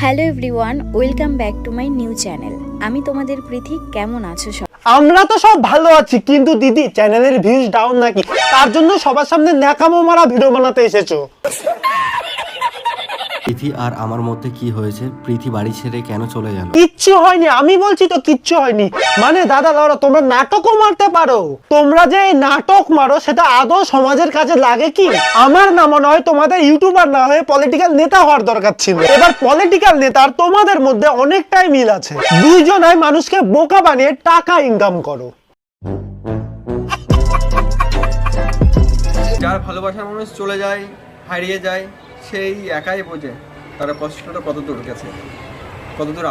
Hello everyone welcome back to my new channel আমি তোমাদের প্রীতি, কেমন আছো সব? আমরা তো সব ভালো আছি, কিন্তু দিদি চ্যানেলের ভিউজ ডাউন নাকি? তার জন্য সবার সামনে নাকামো মারা ভিডিও বানাতে এসেছ। প্রীতি আর আমার মধ্যে কি হয়েছে প্রীতি বাড়ি ছেড়ে কেন চলে গেল? কিচ্ছু হয়নি আমি বলছি তো কিচ্ছু হয়নি। মানে দাদা দাদা তোমরা নাটকও মারতে পারো। তোমরা যে এই নাটক মারো সেটা আদৌ সমাজের কাজে লাগে কি? আমার না মনে হয় তোমাদের ইউটিউবার না হয়ে পলিটিক্যাল নেতা হওয়ার দরকার ছিল। এবার পলিটিক্যাল নেতা আর তোমাদের মধ্যে অনেকটাই মিল আছে। দুইজনাই মানুষকে বোকা বানিয়ে টাকা ইনকাম করো। যার ভালোবাসার মানুষ চলে যায় হারিয়ে যায় সেই একাই বোঝে তার কষ্টটা কত দূর গেছে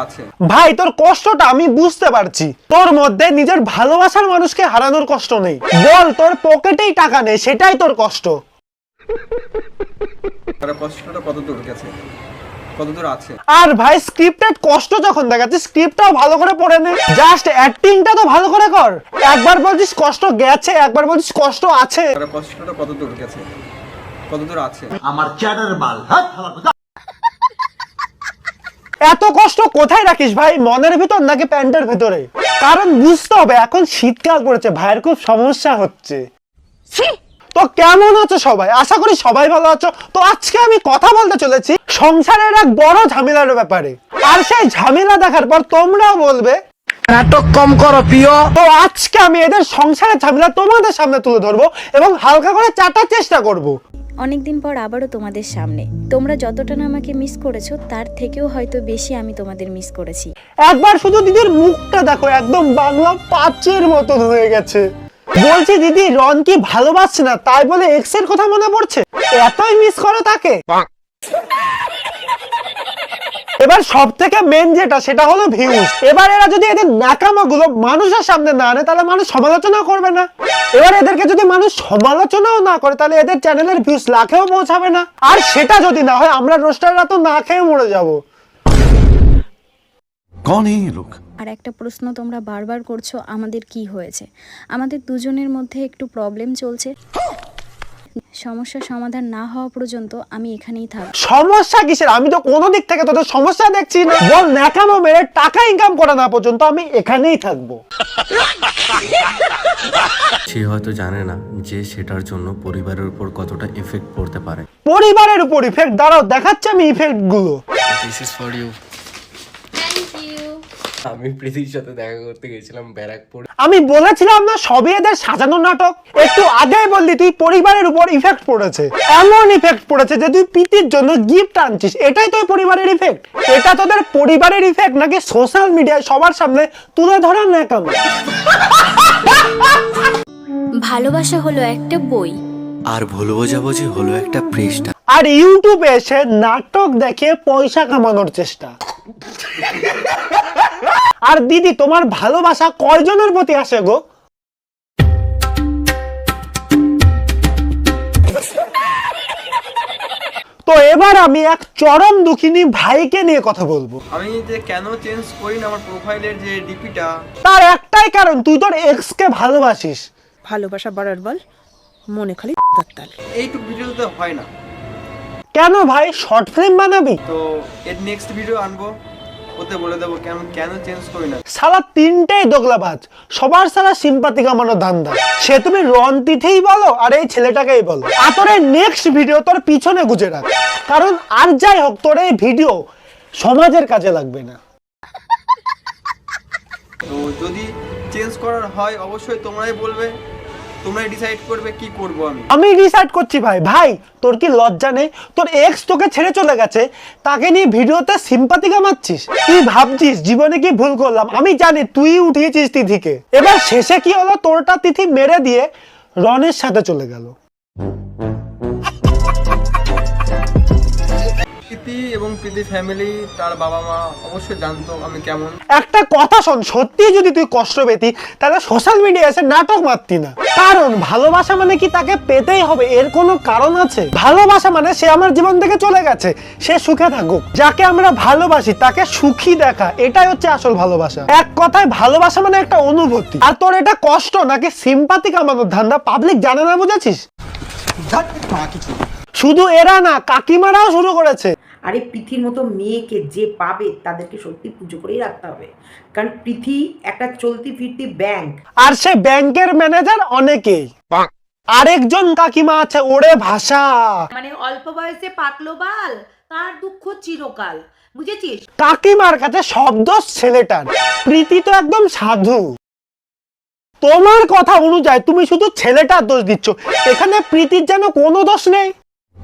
আছে। ভাই তোর কষ্টটা আমি বুঝতে পারছি। তোর মধ্যে নিজের ভালোবাসার মানুষকে হারানোর কষ্ট নেই। বল তোর পকেটেই টাকা নেই সেটাই তোর কষ্ট। তার কষ্টটা কত দূর গেছে কত আছে। আর ভাই স্ক্রিপ্টেড কষ্ট যখন দেখাচ্ছিস স্ক্রিপ্টটাও ভালো করে পড়ে নে। জাস্ট অ্যাক্টিংটা তো ভালো করে কর। একবার বলছিস কষ্ট গেছে একবার বলছিস কষ্ট আছে। তার কষ্টটা কত দূর গেছে কত দূর আছে এত কষ্ট কোথায় রাখিস ভাই? মনের ভিতর নাকি প্যান্টের ভিতরে? কারণ বুঝতে হবে এখন শীতকাল পড়েছে ভাইয়ের খুব সমস্যা হচ্ছে। তো কেমন আছো সবাই? আশা করি সবাই ভালো আছো। তো আজকে আমি কথা বলতে চলেছি সংসারের এক বড় ঝামেলার ব্যাপারে। আর সেই ঝামেলা দেখার পর তোমরাও বলবে নাটক কম করো প্রিয়। তো আজকে আমি এদের সংসারের ঝামেলা তোমাদের সামনে তুলে ধরবো এবং হালকা করে চাটার চেষ্টা করব। অনেকদিন পর আবারও তোমাদের সামনে। তোমরা যতটা না আমাকে মিস করেছ তার থেকেও হয়তো বেশি আমি তোমাদের মিস করেছি। একবার শুধু দিদির মুখটা দেখো একদম বাংলা পাঁচের মতন হয়ে গেছে। বলছি দিদি রন কি ভালোবাসছে না? তাই বলে এক্সের কথা মনে পড়ছে? এতই মিস করো তাকে। এবার সব থেকে মেন যেটা সেটা হলো ভিউজ এবার এরা যদি এদের নাকামাগুলো মানুষের সামনে না আনে তাহলে মানুষ সমালোচনা করবে না। এবার এদেরকে যদি মানুষ সমালোচনাও না করে তাহলে এদের চ্যানেলের ভিউজ লাখেও পৌঁছাবে না। আর সেটা যদি না হয় আমরা রোস্টাররা তো না খেয়ে মরে যাব। এই লোক? আর একটা প্রশ্ন তোমরা বারবার করছ আমাদের কি হয়েছে? আমাদের দুজনের মধ্যে একটু প্রবলেম চলছে। সমস্যা সমাধান না হওয়া পর্যন্ত আমি এখানেই থাকব। সমস্যা কিসের? আমি তো কোনো দিক থেকে তোদের সমস্যা দেখছি না। বল ন্যাকামো মেরে টাকা ইনকাম করা না পর্যন্ত আমি এখানেই থাকব। সে হয়তো জানে না যে সেটার জন্য পরিবারের উপর কতটা এফেক্ট পড়তে পারে। পরিবারের উপর ইফেক্ট দাঁড়াও দেখাচ্ছে আমি ইফেক্টগুলো। দিস ইজ ফর ইউ আমি প্রীতির সাথে দেখা করতে গেছিলাম ব্যারাকপুর। আমি বলেছিলাম না সবই এদের সাজানো নাটক। একটু আগেই বললি তুই পরিবারের উপর ইফেক্ট পড়েছে। এমন ইফেক্ট পড়েছে যে তুই প্রীতির জন্য গিফট আনছিস। এটাই তোর পরিবারের ইফেক্ট এটা তোদের পরিবারের ইফেক্ট নাকি সোশ্যাল মিডিয়ায় সবার সামনে তুলে ধরা ন্যাকামো? ভালোবাসা হলো একটা বই। আর ভুল বোঝাবুঝি হলো একটা পৃষ্ঠা। আর ইউটিউবে এসে নাটক দেখে পয়সা কামানোর চেষ্টা। আর দিদি তোমার ভালোবাসা কয়জনের প্রতি আসে গো? তো এবার আমি এক চরম দুঃখিনী ভাইকে নিয়ে কথা বলব। আমি যে কেন চেঞ্জ করি না আমার প্রোফাইলের যে ডিপিটা তার একটাই কারণ তুই তোর এক্স কে ভালোবাসিস। ভালোবাসা বাড়ার বল মনে খালি তাল। এইটুকু ভিডিওতে হয় না। কেন ভাই? শর্ট ফিল্ম বানাবি? তো এর নেক্সট ভিডিও আনব। ওতে বলে দেবো কেন কেন চেঞ্জ করি না? সালা তিনটেই দোগলাবাজ সবার সারা সিম্পাতি কামানোর ধান্দা সে তুমি রন তিথেই বলো আর এই ছেলেটাকেই বলো। আর তোর নেক্সট ভিডিও তোর পিছনে গুজে রাখ। কারণ আর যাই হোক তোর এই ভিডিও সমাজের কাজে লাগবে না। তো যদি চেঞ্জ করার হয় অবশ্যই তোমরাই বলবে। তোমরাই ডিসাইড করবে কি করব আমি। আমি ডিসাইড করছি ভাই। ভাই, তোর কি লজ্জা নেই? তোর এক্স তোকে ছেড়ে চলে গেছে। তাকে নিয়ে ভিডিওতে সিম্পাতি কামাচ্ছিস? তুই ভাবছিস, জীবনে কি ভুল করলাম? আমি জানি, তুই উঠিয়েছিস তিথিকে। এবার শেষে কি হলো? তোরটা তিথি মেরে দিয়ে রনের সাথে চলে গেল। প্রীতি এবং প্রীতি ফ্যামিলি তার বাবা মা অবশ্যই জানতো আমি কেমন। একটা কথা শোন সত্যি যদি তুই কষ্ট পেতি তাহলে সোশ্যাল মিডিয়া এসে নাটক মারতি না। কারণ ভালোবাসা মানে কি তাকে পেতেই হবে এর কোনো কারণ আছে? ভালোবাসা মানে সে আমার জীবন থেকে চলে গেছে সে সুখে থাকুক। যাকে আমরা ভালোবাসি তাকে সুখী দেখা এটাই হচ্ছে আসল ভালোবাসা। এক কথায় ভালোবাসা মানে একটা অনুভূতি। আর তোর এটা কষ্ট নাকি সিম্পাতি কামানোর ধান্দা? পাবলিক জানে না বুঝেছিস? শুধু এরা না কাকিমারাও শুরু করেছে। আরে পৃথির মতো মেয়েকে যে পাবে তাদেরকে সত্যি পুজো করেই রাখতে হবে। কারণ পৃথি একটা চলতি ফিরতি ব্যাংক আর সে ব্যাংকের ম্যানেজার অনেকেই। আরেকজন কাকিমা আছে ওরে ভাষা। মানে অল্প বয়সে পাকলো বাল তার দুঃখ চিরকাল। বুঝেছিস? কাকিমার কাছে শব্দ দোষ ছেলেটার। প্রীতি তো একদম সাধু। তোমার কথা অনুযায়ী তুমি শুধু ছেলেটার দোষ দিচ্ছ। এখানে প্রীতির যেন কোনো দোষ নেই।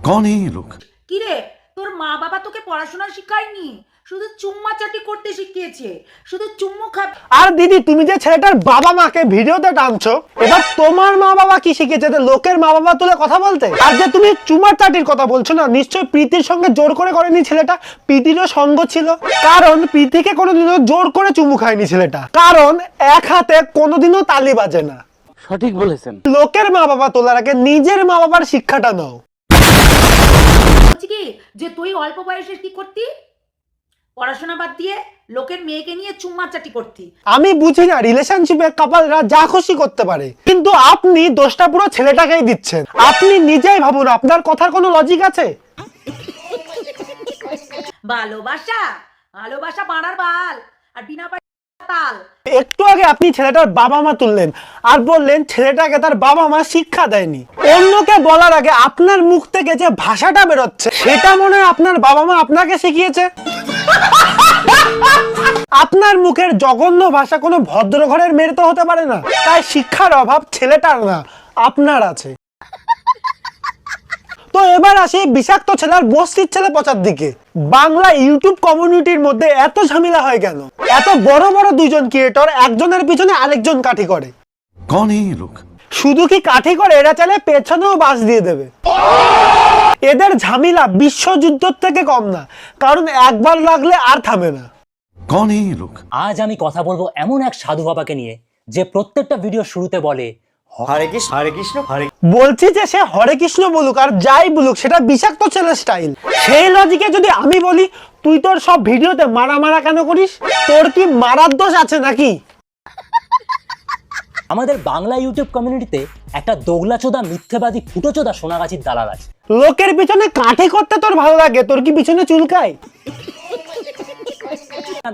কন এই লোক? কিরে তোর মা বাবা তোকে পড়াশোনা শিখায়নি? শুধু চুম্মা চাটি করতে শিখিয়েছে শুধু চুম্মু খাবে আর দিদি তুমি যে ছেলেটার বাবা মাকে ভিডিওতে টানছো এবার তোমার মা বাবা কি শিখেছে যে লোকের মা বাবা তুলে কথা বলতে? আর যে তুমি চুমার চাটির কথা বলছো না নিশ্চয় প্রীতির সঙ্গে জোর করে করেনি ছেলেটা? প্রীতিরও সঙ্গ ছিল। কারণ প্রীতিকে কোনোদিনও জোর করে চুমু খায়নি ছেলেটা। কারণ এক হাতে কোনোদিনও তালি বাজে না। সঠিক বলেছেন। লোকের মা বাবা তোলার আগে নিজের মা বাবার শিক্ষাটা নাও। বলছি কি যে তুই অল্প বয়সে কি করতি? পড়াশোনা বাদ দিয়ে লোকের মেয়েকে নিয়ে চুম্মা চাটি করতি। আমি বুঝি না রিলেশনশিপে কাপালরা যা খুশি করতে পারে কিন্তু আপনি দোষটা পুরো ছেলেটাকেই দিচ্ছেন। আপনি নিজেই ভাবুন আপনার কথার কোনো লজিক আছে? ভালোবাসা ভালোবাসা বাড়ার বাল আর বিনা পয়সা একটু আগে আপনি ছেলেটার বাবা মা তুললেন, আর বললেন ছেলেটাকে তার বাবা মা শিক্ষা দেয়নি। অন্যকে বলার আগে আপনার মুখ থেকে যে ভাষাটা বেরোচ্ছে, সেটা মনে হয় আপনার বাবা মা আপনাকে শিখিয়েছে? আপনার মুখের জঘন্য ভাষা কোনো ভদ্র ঘরের মেয়ের তো হতে পারে না। তাই শিক্ষার অভাব ছেলেটার না, আপনার আছে। তো এবার আসি বিষাক্ত ছেলের বস্তির ছেলে পচার দিকে। বাংলা ইউটিউব কমিউনিটির মধ্যে এত ঝামেলা হয় কেন এত বড় বড় দুজন ক্রিয়েটর একজনের পিছনে আরেকজন কাঠি করে। লোক? শুধু কি কাঠি করে এরা চালে পেছনেও বাস দিয়ে দেবে। এদের ঝামেলা বিশ্বযুদ্ধর থেকে কম না কারণ একবার লাগলে আর থামে না। কোন এই লোক? আজ আমি কথা বলব এমন এক সাধু বাবাকে নিয়ে যে প্রত্যেকটা ভিডিও শুরুতে বলে হরে কৃষ্ণ হরে কৃষ্ণ হরে বলছি যে সে হরে কৃষ্ণ বলুক আর যাই বলুক সেটা বিষাক্ত ছেলের স্টাইল সেই লজিকে যদি আমি বলি তুই তোর সব ভিডিওতে মারা মারা কেন করিস তোর কি মারার দোষ আছে নাকি আমাদের বাংলা ইউটিউব কমিউনিটিতে একটা দোগলাচোদা মিথ্যেবাদী ফুটোচোদা সোনাগাছির দালাল আছে লোকের পিছনে কাঠি করতে তোর ভালো লাগে তোর কি পিছনে চুলকায়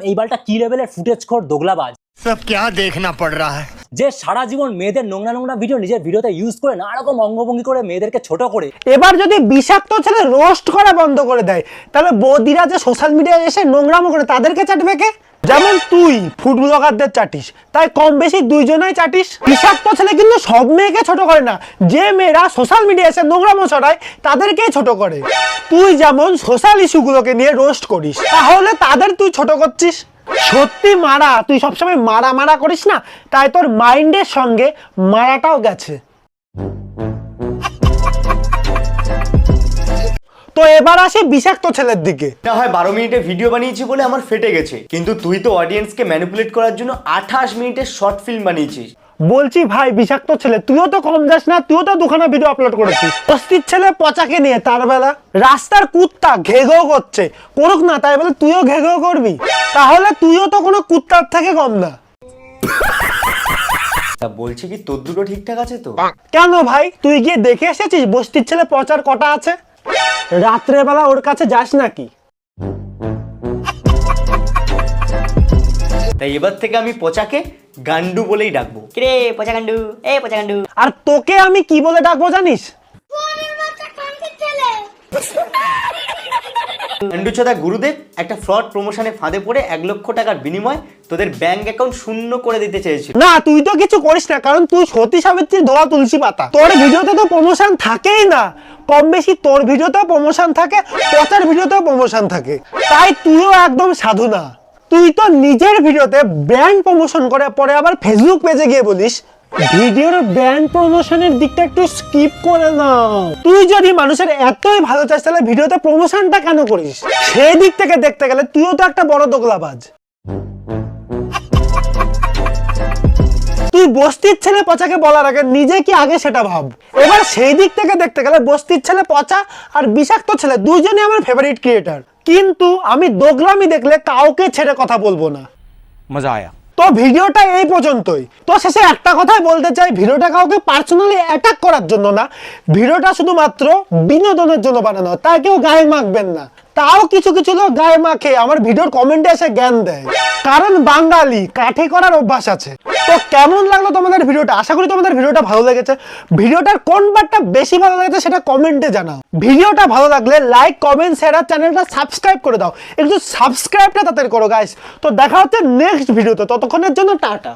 এই বালটা কি লেভেলের ফুটেজ খোর দোগলাবাজ सब क्या देखना पड़ रहा है যে সারা জীবন মেয়েদের নোংরা নোংরা ভিডিও নিজের ভিডিওতে ইউজ করে নানা রকম অঙ্গভঙ্গি করে মেয়েদেরকে ছোট করে। এবার যদি বিষাক্ত ছেলে রোস্ট করা বন্ধ করে দেয়, তাহলে বৌদিরা যে সোশ্যাল মিডিয়ায় এসে নোংরামো করে তাদেরকে চাটবে কে? যেমন তুই ফুড ব্লগারদের চাটিস, তাই কম বেশি দুইজনাই চাটিস। বিষাক্ত ছেলে কিন্তু সব মেয়েকে ছোট করে না, যে মেয়েরা সোশ্যাল মিডিয়া এসে নোংরামো ছড়ায়, তাদেরকেই ছোট করে। তুই যেমন সোশ্যাল ইস্যুগুলোকে নিয়ে রোস্ট করিস, তাহলে তাদের তুই ছোট করছিস। সত্যি মারা, তুই সবসময় মারা মারা করিস না, তাই তোর মাইন্ডের সঙ্গে মারাটাও গেছে। তো এবার আসে বিষাক্ত ছেলের দিকে। না হয় বারো মিনিটে ভিডিও বানিয়েছি বলে আমার ফেটে গেছে, কিন্তু তুই তো অডিয়েন্সকে ম্যানিপুলেট করার জন্য আঠাশ মিনিটের শর্ট ফিল্ম বানিয়েছিস। বলছি ভাই বিষাক্ত ছেলে তুইও তো কম যাস না তুইও তো দুখানা ভিডিও আপলোড করেছিস। অস্থির ছেলে পচাকে নিয়ে তার বেলা রাস্তার কুত্তা ঘেঘেও করছে। করুক না তাই বলে তুইও ঘেঘেও করবি। তাহলে তুইও তো কোনো কুত্তার থেকে কম না। তা বলছি কি তোর দুটো ঠিকঠাক আছে তো? কেন ভাই? তুই গিয়ে দেখে এসেছিস বস্তির ছেলে পচার কটা আছে? রাত্রেবেলা ওর কাছে যাস নাকি? তাই এবার থেকে আমি পচাকে গান্ডু বলেই ডাকবো। কিরে পচা গান্ডু? এ পচা গান্ডু। আর তোকে আমি কি বলে ডাকবো জানিস? গান্ডু চোদা গুরুদেব একটা ফ্রড প্রমোশনে ফাঁদে পড়ে এক লক্ষ টাকার বিনিময় তোদের ব্যাংক অ্যাকাউন্ট শূন্য করে দিতে চেয়েছিল। না তুই তো কিছু করিস না কারণ তুই সতী সাবিত্রীর ধোয়া তুলসী পাতা। তোর ভিডিওতে তো প্রমোশন থাকেই না। কম বেশি তোর ভিডিওতেও প্রমোশন থাকে পচার ভিডিওতেও প্রমোশন থাকে। তাই তুইও একদম সাধু না। তুই তো নিজের ভিডিওতে ব্র্যান্ড প্রমোশন করে, পরে আবার ফেসবুক পেজে গিয়ে বলিস, ভিডিওর ব্র্যান্ড প্রমোশনের দিকটা একটু স্কিপ করে নাও। তুই যদি মানুষের এতই ভালো চাস, তাহলে ভিডিওতে প্রমোশনটা কেন করিস? সেই দিক থেকে দেখতে গেলে তুইও তো একটা বড় দোগলাবাজ তুই বস্তির ছেলে পচাকে বলার আগে নিজে কি আগে সেটা ভাব। এবার সেই দিক থেকে দেখতে গেলে বস্তির ছেলে পচা আর বিষাক্ত ছেলে দুইজনই আমার ফেভারিট ক্রিয়েটার কিন্তু আমি দোগলামি দেখলে কাউকে ছেড়ে কথা বলব না। মজা আয়া। তো ভিডিওটা এই পর্যন্তই। তো শেষে একটা কথাই বলতে চাই ভিডিওটা কাউকে পার্সোনালি অ্যাটাক করার জন্য না ভিডিওটা শুধুমাত্র বিনোদনের জন্য বানানো তাই কেউ গায়ে মাখবেন না। তাও কিছু কিছু লোক গায়ে মাখে, আমার ভিডিওর কমেন্টে এসে জ্ঞান দেয়। কারণ বাঙালি কাঠি করার অভ্যাস আছে। তো কেমন লাগল তোমাদের ভিডিওটা? আশা করি তোমাদের ভিডিওটা ভালো লেগেছে। ভিডিওটার কোন পার্টটা বেশি ভালো লেগেছে সেটা কমেন্টে জানাও। ভিডিওটা ভালো লাগলে লাইক কমেন্ট শেয়ার আর চ্যানেলটা সাবস্ক্রাইব করে দাও। একটু সাবস্ক্রাইবটা তাদের করো গাইস তো দেখা হচ্ছে নেক্সট ভিডিওতে ততক্ষণের জন্য টাটা।